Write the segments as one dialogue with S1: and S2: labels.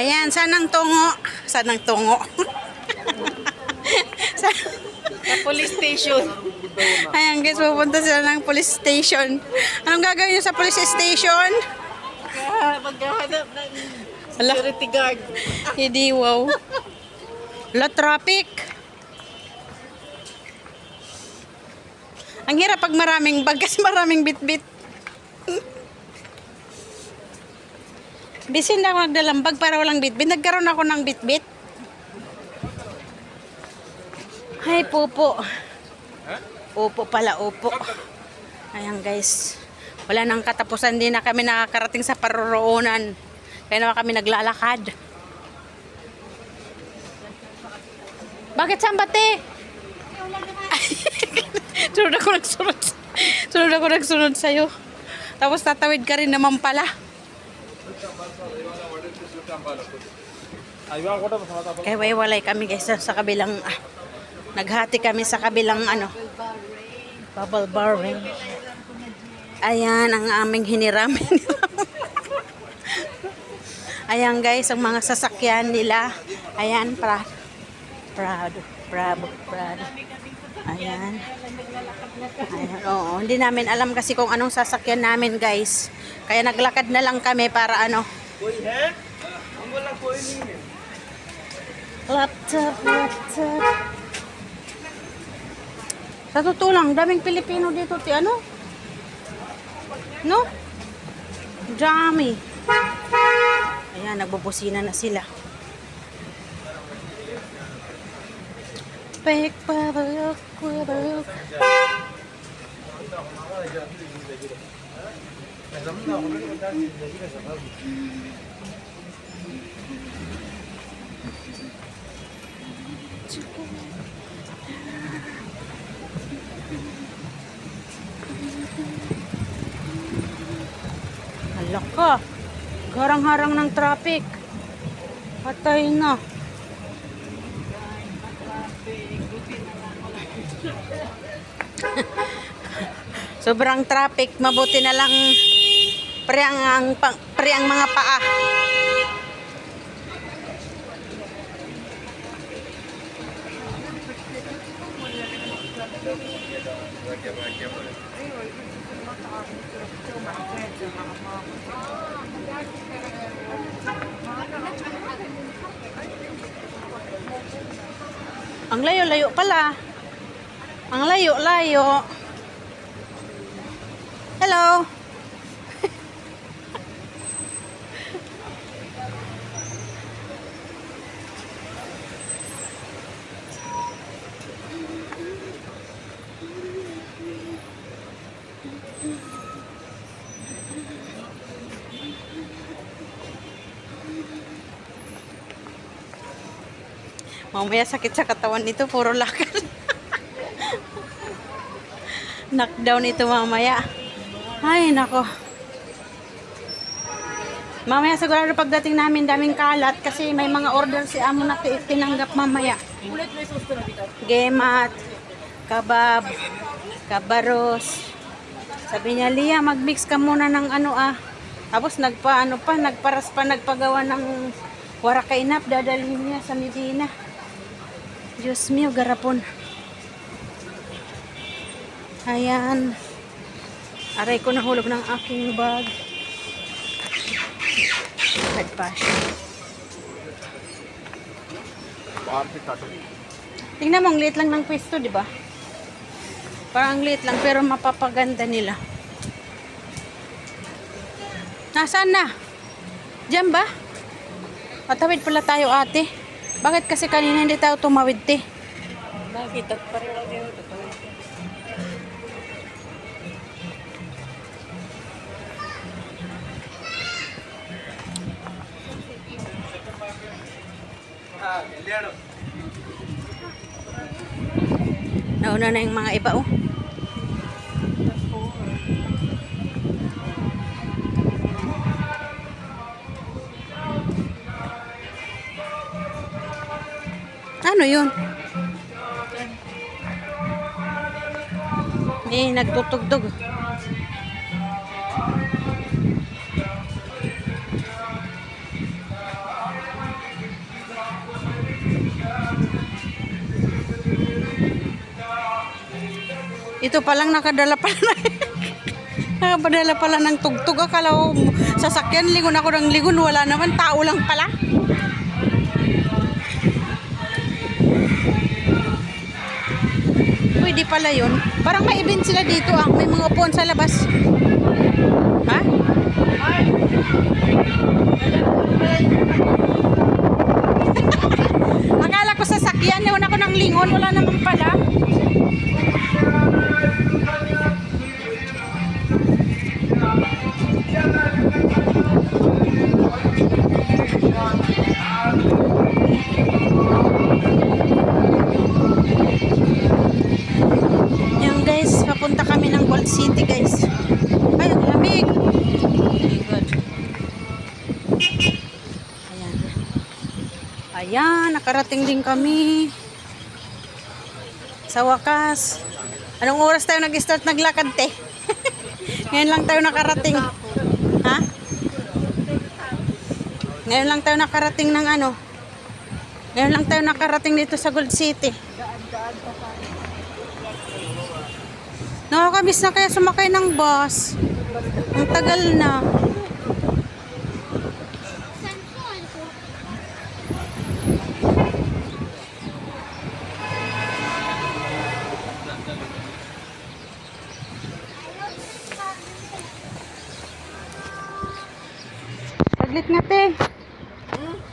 S1: Ayan, saan ang tungo? Saan ang tungo? Sa-
S2: police station.
S1: Ayan guys, pupunta sila ng police station. Anong gagawin nyo sa police station?
S2: Ah, Maghahanap ng security guard.
S1: Hindi, wow. La traffic. Ang hirap pag maraming bag kasi maraming bit-bit. Bisin na ako nagdalang bag para walang bit-bit. Nagkaroon ako ng bit-bit. Ay, pupo. Upo pala, upo. Ayan guys. Wala nang katapusan din na kami nakakarating sa paroroonan. Kaya naman kami naglalakad. Bakit sambate? sunod ako nagsunod. Sunod ako nagsunod sa'yo. Tapos tatawid ka rin naman pala. Kaya walay kami guys sa, kabilang ah, naghati kami sa kabilang ano bubble bar ring. Ayan ang aming hiniram. Ayan guys, ang mga sasakyan nila. Ayan, pra, Prado, Bravo, Prado. Ayan. Oo. Hindi namin alam kasi kung anong sasakyan namin guys. Kaya naglakad na lang kami para ano. Laptop, laptop. Sa totoo lang, daming Pilipino dito, ti ano? No? Dami. Ayan, nagbubusina na sila. Pek pabalok. Hala ka. Garang-harang ng traffic. Patay na. Sobrang traffic. Mabuti na lang pre ang, ang, pre ang mga paa. Ang layo-layo pala. Ang layo-layo. Hello. Mamaya sakit sa katawan nito, puro lakad. Knockdown ito mamaya. Ay, nako. Mamaya sigurado pagdating namin daming kalat kasi may mga order si Amo na ti- tinanggap mamaya. Gemat, kabab, kabaros. Sabi niya, Lia, mag-mix ka muna ng ano ah. Tapos nagpa, ano pa, nagparas pa, nagpagawa ng warakainap, dadalhin niya sa Medina. Diyos mio, garapon. Ayan. Aray ko nahulog ng aking bag. Nagpasya. Tingnan mo, ang liit lang ng pwesto, di ba? Parang ang liit lang, pero mapapaganda nila. Nasaan na? Diyan ba? Patawid pala tayo, ate. Bakit kasi kanina hindi tayo tumawid, te?
S2: Bakit? At pareho lang din ito.
S1: Nauna na yung mga iba, oh. Ano yun? May nagtutugtog. Ito palang nakadala pala na Nakapadala pala ng tugtog. Akala ko sasakyan, lingon ako ng lingon. Wala naman, tao lang pala. Pwede pala yun. Parang may event sila dito ah. May mga upuan sa labas. Ha? Akala ko sasakyan. Ewan ako ng lingon. Wala naman pala. Nakarating din kami. Sa wakas. Anong oras tayo nag-start naglakad, te? Ngayon lang tayo nakarating. Ha? Ngayon lang tayo nakarating ng ano? Ngayon lang tayo nakarating dito sa Gold City. Nakakamiss na kaya sumakay ng bus. Ang tagal na.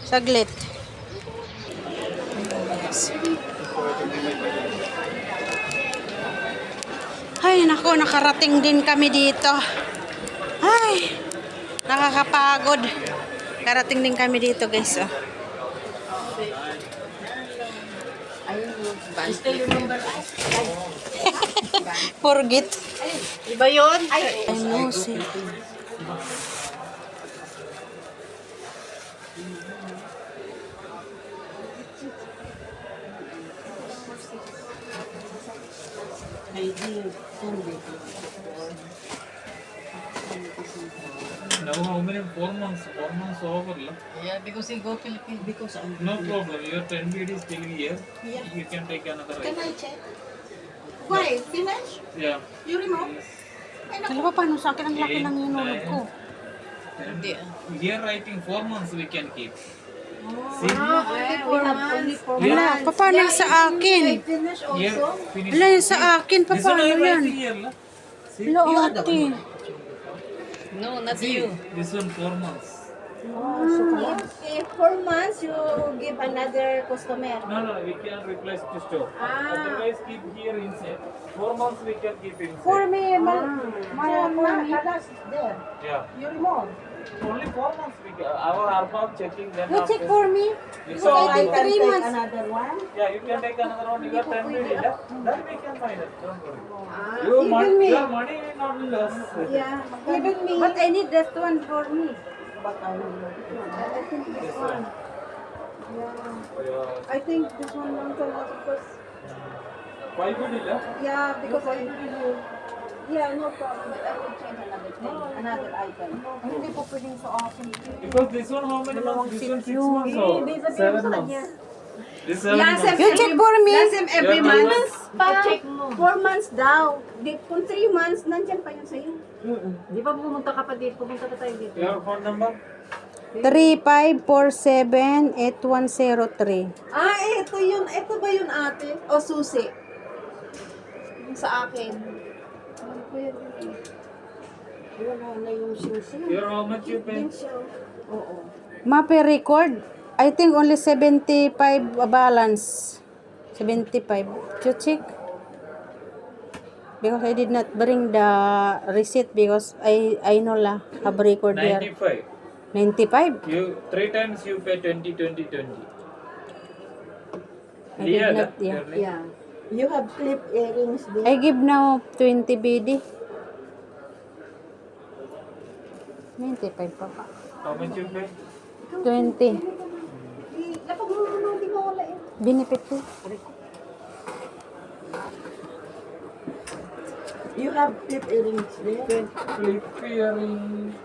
S1: Saglit. Ay, nako, nakarating din kami dito. Ay, nakakapagod. Karating din kami dito, guys. Oh. Forget.
S2: Iba yun? Ay,
S1: know, see.
S3: Now how many? Four months. Four months over. la?
S2: yeah, because you go Philippines. Because I'm
S3: No problem. Your 10 BD is still here. You can take another ride.
S2: I check? Why? Finish?
S3: Yeah.
S2: You remove?
S1: Alam ba paano sa akin ang laki ng hinulog ko?
S2: Hindi ah.
S3: Here writing four months we can keep. See?
S2: Ah,
S1: Wala, pa- paano yung sa akin?
S2: Finish.
S1: Wala yung sa akin, paano yan? Wala, ate.
S2: No, not
S3: See?
S2: you.
S3: This one four months.
S4: Oh, If four months, you give another customer.
S3: No, no, we can replace to store. Ah. Otherwise keep here inside. Four months we can keep inside.
S1: For me, mal, mal, for me.
S4: there.
S3: Yeah.
S4: You remove.
S3: Only four months we can. Our ARPAB checking then
S1: You check for me.
S3: It's
S1: So, I think
S3: over.
S1: three
S4: Take
S1: months.
S4: another one.
S3: Yeah, you can take another one. You got 10 minutes. Yeah? Then we can find it. Don't worry.
S4: Ah,
S3: Your
S1: even
S3: money,
S1: me.
S3: your money will not be lost.
S4: Yeah.
S1: Even me. But I need that one for me.
S4: But I will I think this
S3: This
S4: one.
S3: one.
S4: Yeah.
S3: Yeah.
S4: I think this one also was because
S3: Why good it?
S4: yeah because I yeah no problem but I will change another thing another item.
S1: Hindi po pwedeng sa akin.
S3: Because this one how many months? This one six months or seven months. This seven months.
S1: You check for me.
S4: Every
S3: Yeah,
S4: month
S3: months.
S4: pa. Four months daw. Di, kung three months, nandyan pa yun sa'yo.
S2: Di ba pumunta ka pa dito? Pumunta ka tayo dito.
S3: Your phone number?
S1: 3547-8103.
S4: Ah, ito yun. Ito ba yun ate? O susi? Yung sa akin. Wala na yung susi.
S3: Your how much you pay?
S4: Oo.
S1: Mape record. I think only 75 balance. 75. You check? Because I did not bring the receipt because I I know la have record here.
S3: 95.
S1: 95.
S3: You three times you pay 20, 20, 20.
S1: I did
S3: Leah,
S1: not,
S3: na?
S1: yeah.
S4: Yeah. You have clip earrings there.
S1: I give now 20 BD. 95 pa pa.
S3: How much you pay?
S1: 20.
S4: Lapag mo naman, di mo wala yun.
S1: Benefit ko.
S4: You have clip earrings there.
S3: Flip earring.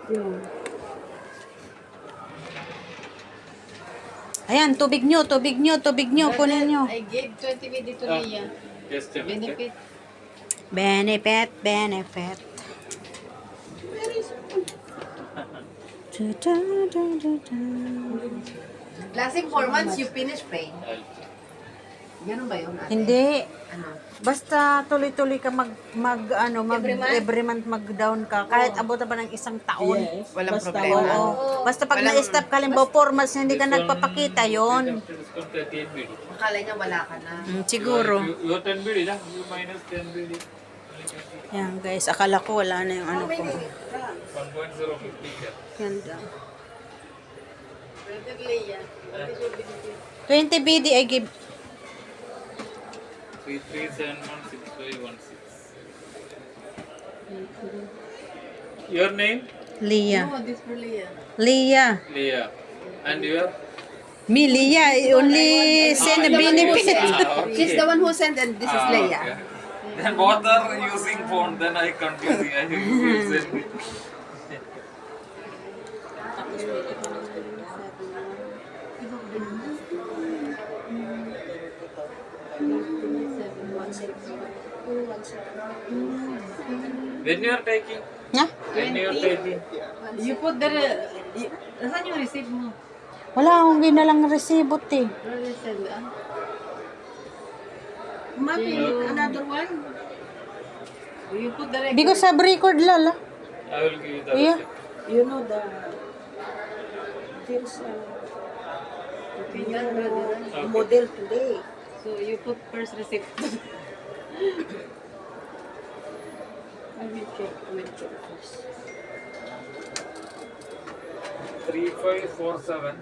S1: Ayan, tubig nyo, tubig nyo, tubig nyo, kunin nyo.
S2: I gave 20 minutes to Leah.
S3: Just a minute.
S2: Benefit.
S1: Benefit, benefit. Da, da, da, da, da.
S4: Lasting 4 months, you finish paying. Ganun ba yun, ate?
S1: Hindi.
S4: Ano?
S1: Basta tuloy-tuloy ka mag, mag ano, mag,
S4: Every month?
S1: every month mag-down ka. Kahit abot pa ng isang taon.
S4: Walang problema.
S1: Oo. Basta pag na-stop ka, limbawa, four months hindi ka nagpapakita, yon.
S3: Discount 38 BD.
S4: Akala niya wala ka na.
S1: Mm, siguro.
S3: You, you are 10 BD, na? You minus 10 BD.
S1: Yan guys, akala ko wala na yung ano ko.
S3: 1.050 here.
S1: Ganda. 20 BD I give
S3: 337116. Your name?
S1: Leah.
S2: Oh, this for Leah.
S1: Leah.
S3: Leah. And your?
S1: Me, Leah, only send a benefit.
S3: Ah, okay.
S4: She's the one who sent and this is
S3: Ah,
S4: Leia.
S3: okay. Then both are using phone, then I confusing. I When you are taking?
S1: Ha?
S3: When you are taking?
S2: You put the... y- Nasaan yung receipt mo?
S1: Wala akong ginalang resibot eh.
S2: It, ah?
S4: Mami, another one?
S2: You put the record.
S1: Because sa record lala.
S3: I will give you the
S1: Yeah.
S3: receipt.
S4: You know the... There's a.
S3: Okay.
S4: model today.
S2: So you put first receipt.
S4: I will check. I will check first.
S3: 3547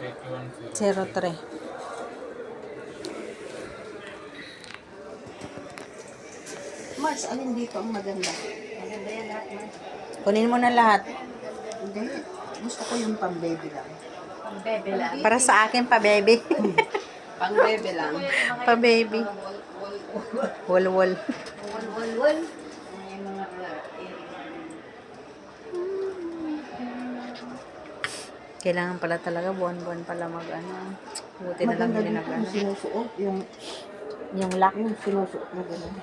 S3: 810.
S1: 03.
S4: Mars, alin dito ang maganda? Maganda yan lahat, Mars.
S1: Kunin mo na lahat.
S4: Hindi. Gusto ko yung pang-baby lang.
S2: Bebe lang.
S1: Para sa akin pa, baby.
S4: Pang-baby lang.
S1: pa, baby. Wal, wal.
S2: Yung mga...
S1: Kailangan pala talaga buwan-buwan pala mag ano. Buti na lang hindi nag ano.
S4: sinusuot. Yung,
S1: Yung lock.
S4: yung sinusuot na gano'n.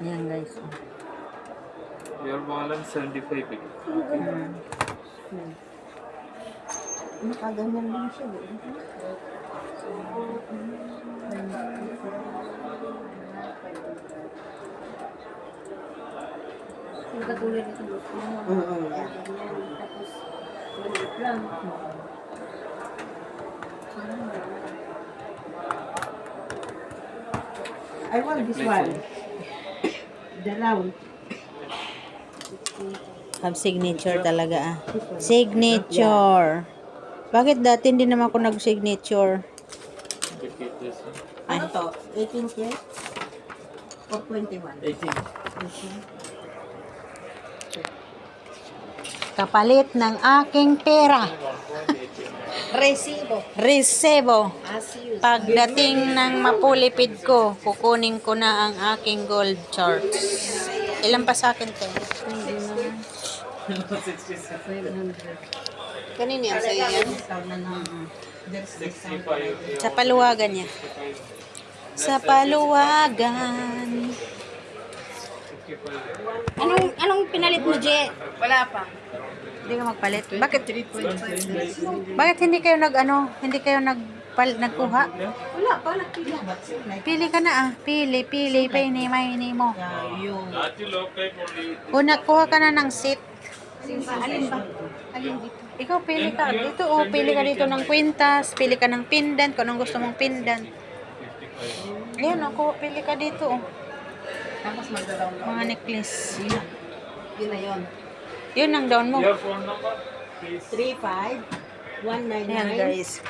S1: Yan guys. oh.
S3: Your balance 75 big.
S4: Nakaganyan lang siya. eh.
S2: Yung katulad nito.
S4: Mm-mm.
S2: Tapos, ulit lang.
S4: I want this one. The round.
S1: Have signature talaga ah. Signature. Bakit dati hindi naman ako nag-signature?
S4: Ano to? 18 years? Or 21?
S3: 18.
S1: Kapalit ng aking pera.
S3: 1.89.
S4: Resibo. You.
S1: Pagdating ng mapulipid ko, kukunin ko na ang aking gold charts. Ilan pa sa akin to?
S3: 67.
S4: Kanina yan sa'yo yan?
S3: 65.
S1: Sa paluwagan niya. Sa paluwagan.
S3: 55.
S1: Anong anong pinalit mo, Je?
S4: Wala pa.
S1: Hindi ka magpalit. Bakit? Bakit hindi kayo nag ano, hindi kayo nag pal, nagkuha?
S4: Wala pa. Nakila.
S1: Pili ka na ah. Pili, pili, may mo.
S3: Not you low type only.
S1: Kung nakuha ka na ng seat, alin ba? Alin dito? Ikaw pili ka. Dito oh, pili ka dito ng kwintas, pili ka ng pendant, kung anong gusto mong pendant.
S3: 55.
S1: Ayan, ako, pili ka dito oh.
S4: Tapos magdadaw.
S1: Mga necklace.
S4: Yun na yun.
S1: Yun ang down mo.
S3: Your phone number, please.
S4: 35
S1: Ayan
S4: 199
S1: guys.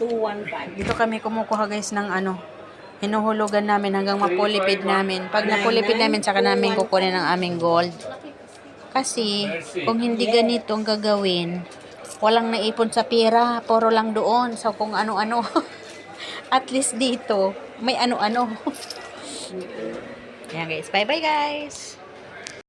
S4: 215.
S1: Dito kami kumukuha guys ng ano. Hinuhulugan namin hanggang mapulipid namin. Pag napulipid namin, saka namin kukunin ang aming gold. Kasi, kung hindi ganito ang gagawin, walang naipon sa pera, puro lang doon. So, kung ano-ano. At least dito, may ano-ano. Ayan guys. Bye-bye guys.